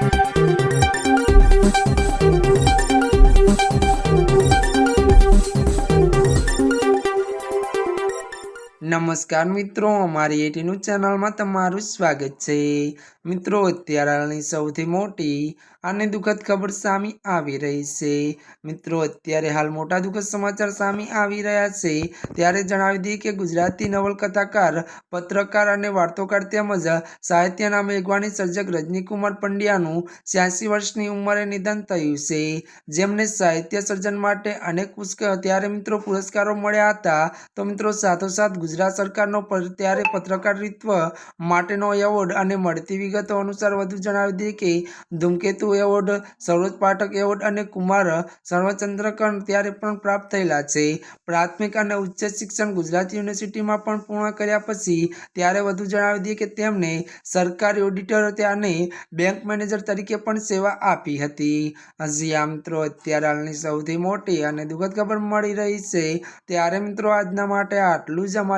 Thank you. નમસ્કાર મિત્રો, અમારી એટીનું ચેનલમાં તમારું સ્વાગત છે. મિત્રો અત્યારે હાલની સૌથી મોટી અને દુઃખદ ખબર સામે આવી રહી છે. મિત્રો, અત્યારે હાલ મોટા દુઃખદ સમાચાર સામે આવી રહ્યા છે. ત્યારે જણાવી દઈએ કે ગુજરાતી નવલકથાકાર, પત્રકાર અને વાર્તોકાર તેમજ સાહિત્યના મેઘવાણી સર્જક રજનીકુમાર પંડ્યાનું છ્યાસી વર્ષની ઉંમરે નિધન થયું છે. જેમને સાહિત્ય સર્જન માટે અનેક ત્યારે મિત્રો પુરસ્કારો મળ્યા હતા. તો મિત્રો, સાથોસાથ ગુજરાત સરકારનો ત્યારે પત્રકારિત્વ માટેનો એવોર્ડ અને મળતી વિગતો અનુસાર વધુ જણાવી દઈએ કે ધૂમકેતુ એવોર્ડ, સરોજ પાઠક એવોર્ડ અને કુમાર સર્વચંદ્રકર ત્યારે પણ પ્રાપ્ત થયેલા છે. પ્રાથમિક અને ઉચ્ચ શિક્ષણ ગુજરાત યુનિવર્સિટીમાં પણ પૂર્ણ કર્યા પછી ત્યારે વધુ જણાવી દઈએ કે તેમને સરકારી ઓડિટર અને બેંક મેનેજર તરીકે પણ સેવા આપી હતી. હજી આ મિત્રો અત્યારે હાલની સૌથી મોટી અને દુઃખદ ખબર મળી રહી છે. ત્યારે મિત્રો આજના માટે આટલું જ. અમારી